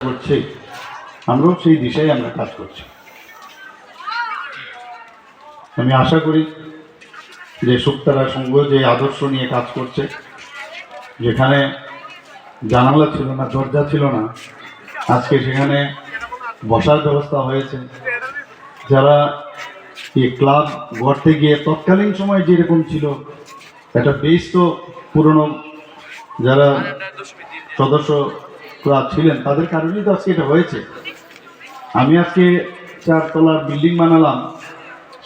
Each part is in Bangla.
করছে আমরাও সেই দিশায় আমরা কাজ করছি। আমি আশা করি যে শুক্তারা সংঘ যে আদর্শ নিয়ে কাজ করছে, যেখানে জানালা ছিল না, দরজা ছিল না, আজকে সেখানে বসার ব্যবস্থা হয়েছে। যারা এই ক্লাব গড়তে গিয়ে তৎকালীন সময় যেরকম ছিল, একটা বেশ তো পুরনো যারা সদস্যরা ছিলেন, তাদের কারণেই তো আজকে এটা হয়েছে। আমি আজকে চারতলার বিল্ডিং বানালাম,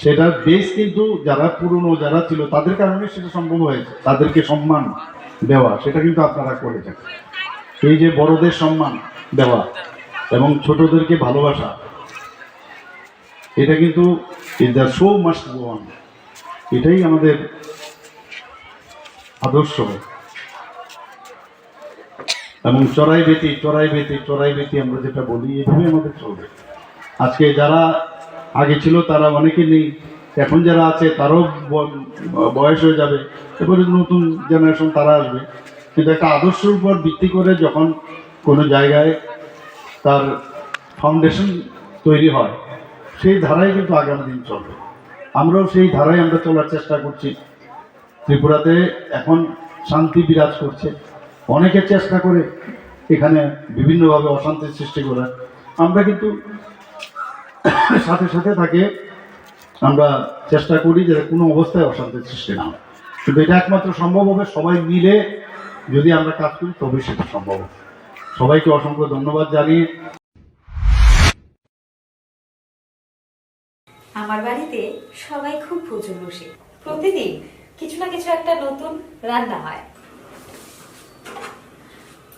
সেটার বেশ কিন্তু যারা পুরনো, যারা ছিল, তাদের কারণে সেটা সম্ভব হয়েছে। তাদেরকে সম্মান দেওয়া, সেটা কিন্তু আপনারা করেছেন এই যে বড়দের সম্মান দেওয়া এবং ছোটদেরকে ভালোবাসা, এটা কিন্তু the show must go on এটাই আমাদের আদর্শ। এবং চড়াই বেতি চড়াই বেতি চড়াই বেতি আমরা যেটা বলি এভাবে আমাদের চলবে। আজকে যারা আগে ছিল, তারা অনেকে নেই। এখন যারা আছে, তারও বয়স হয়ে যাবে। এবারে নতুন জেনারেশন তারা আসবে। কিন্তু একটা আদর্শের উপর ভিত্তি করে যখন কোনো জায়গায় তার ফাউন্ডেশন তৈরি হয়, সেই ধারায় কিন্তু আগামী দিন চলবে। আমরাও সেই ধারায় আমরা চলার চেষ্টা করছি। ত্রিপুরাতে এখন শান্তি বিরাজ করছে। অনেকে চেষ্টা করে এখানে বিভিন্নভাবে অশান্তির সৃষ্টি করার। আমরা কিন্তু সাথে সাথে তাকে আমরা চেষ্টা করি যে কোনো অবস্থায় অশান্তির সৃষ্টি না হয় কিন্তু এটা একমাত্র সম্ভব হবে সবাই মিলে যদি আমরা কাজ করি, তবেই সেটা সম্ভব হবে। সবাইকে অসংখ্য ধন্যবাদ জানিয়ে আমার বাড়িতে সবাই খুব প্রচুর বসে। প্রতিদিন কিছু না কিছু একটা নতুন রান্না হয়।